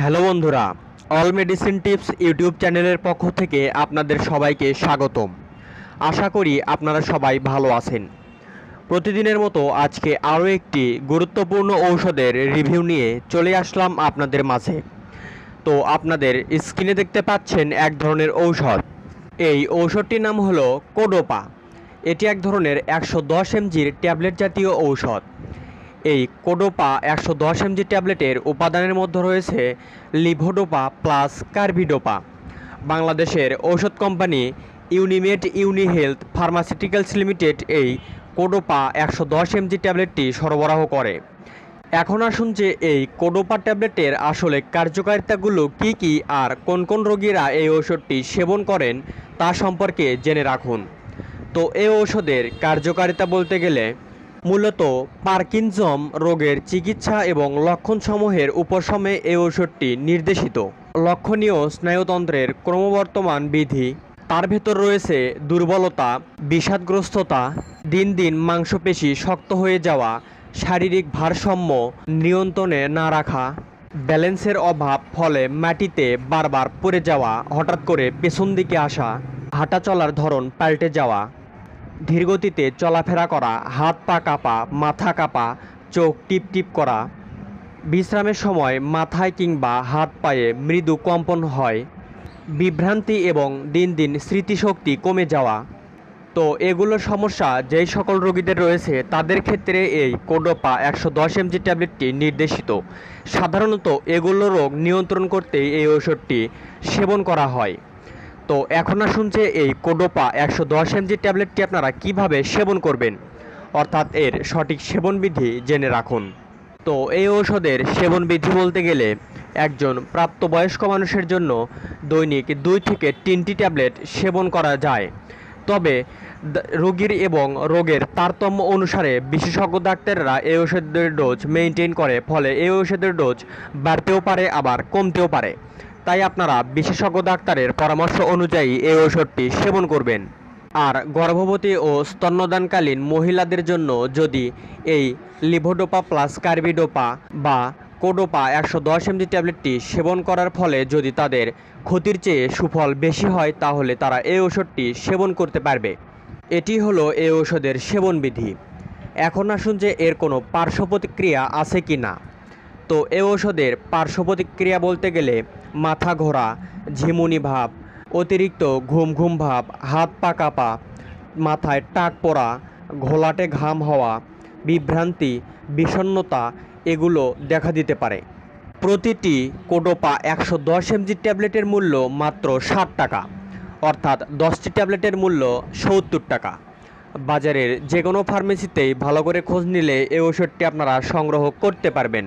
Hello বন্ধুরা, all medicine tips YouTube চ্যানেলের পক্ষ থেকে আপনাদের সবাইকে স্বাগতম। আশা করি আপনারা সবাই ভালো আছেন। প্রতিদিনের মতো আজকে আরও একটি গুরুত্বপূর্ণ ঔষধের রিভিউ নিয়ে চলে আসলাম আপনাদের মাঝে। তো আপনাদের স্ক্রিনে দেখতে পাচ্ছেন এক ধরনের ঔষধ। এই ঔষধটির নাম হলো কোডোপা। এটি এক ধরনের একশো দশ এমজির ট্যাবলেট জাতীয় ঔষধ। এই কোডোপা একশো দশ এমজি ট্যাবলেটের উপাদানের মধ্যে রয়েছে লিভোডোপা প্লাস কার্ভিডোপা বাংলাদেশের ঔষধ company Unimed Uni health pharmaceuticals limited এই কোডোপা একশো দশ এমজি ট্যাবলেটটি সরবরাহ করে। এখন আসুন যে এই কোডোপা ট্যাবলেটের আসলে কার্যকারিতাগুলো কি কি আর কোন কোন রোগীরা এই ঔষধটি সেবন করেন তা সম্পর্কে জেনে রাখুন। তো এই ঔষধের কার্যকারিতা বলতে গেলে মূলত পার্কিনজম রোগের চিকিৎসা এবং লক্ষণসমূহের উপশমে এই ঔষধটি নির্দেশিত। লক্ষণীয় স্নায়ুতন্ত্রের ক্রমবর্তমান বিধি, তার ভেতর রয়েছে দুর্বলতা, বিষাদগ্রস্ততা, দিন দিন মাংসপেশি শক্ত হয়ে যাওয়া, শারীরিক ভারসাম্য নিয়ন্ত্রণে না রাখা, ব্যালেন্সের অভাব ফলে মাটিতে বারবার পড়ে যাওয়া, হঠাৎ করে পেছন দিকে আসা, হাঁটা চলার ধরন পাল্টে যাওয়া ধীরগতিতে চলাফেরা করা, হাত পা কাঁপা, মাথা কাঁপা, চোখ টিপ টিপ করা। বিশ্রামের সময় মাথায় কিংবা হাত পায়ে মৃদু কম্পন হয়। বিভ্রান্তি এবং দিন দিন স্মৃতিশক্তি কমে যাওয়া। তো এগুলো সমস্যা যেই সকল রোগীদের রয়েছে, তাদের ক্ষেত্রে এই কোডোপা একশো দশ এমজি ট্যাবলেটটি নির্দেশিত। সাধারণত এগুলো রোগ নিয়ন্ত্রণ করতেই এই ওষুধটি সেবন করা হয়। তো এখন আসুন যে এই কোডোপা একশো দশ এমজি ট্যাবলেটটি আপনারা কীভাবে সেবন করবেন? অর্থাৎ এর সঠিক সেবনবিধি জেনে রাখুন। তো এই ঔষধের সেবনবিধি বলতে গেলে একজন প্রাপ্তবয়স্ক মানুষের জন্য দৈনিক দুই থেকে তিনটি ট্যাবলেট সেবন করা যায়। তবে রোগীর এবং রোগের তারতম্য অনুসারে বিশেষজ্ঞ ডাক্তাররা এই ওষুধের ডোজ মেনটেন করে, ফলে এই ওষুধের ডোজ বাড়তেও পারে, আবার কমতেও পারে। তাই আপনারা বিশেষজ্ঞ ডাক্তারের পরামর্শ অনুযায়ী এই ওষুধটি সেবন করবেন। আর গর্ভবতী ও স্তন্যদানকালীন মহিলাদের জন্য যদি এই লিভোডোপা প্লাস কার্বিডোপা বা কোডোপা একশো দশ এমজি ট্যাবলেটটি সেবন করার ফলে যদি তাদের ক্ষতির চেয়ে সুফল বেশি হয়, তাহলে তারা এই ওষুধটি সেবন করতে পারবে। এটি হলো এই ঔষধের সেবনবিধি এখন আসুন যে এর কোনো পার্শ্ব প্রতিক্রিয়া আছে কি না তো এই ঔষধের পার্শ্ব প্রতিক্রিয়া বলতে গেলে মাথা ঘোরা, ঝিমুনি ভাব, অতিরিক্ত ঘুম ঘুম ভাব, হাত পা কাঁপা, মাথায় টাক পড়া, ঘোলাটে ঘাম হওয়া, বিভ্রান্তি, বিষণ্ণতা এগুলো দেখা দিতে পারে। প্রতিটি কোডোপা একশো দশ এমজি ট্যাবলেটের মূল্য মাত্র ষাট টাকা, অর্থাৎ দশটি ট্যাবলেটের মূল্য সত্তর টাকা। বাজারের যে কোনো ফার্মেসিতেই ভালো করে খোঁজ নিলে এই ওষুধটি আপনারা সংগ্রহ করতে পারবেন।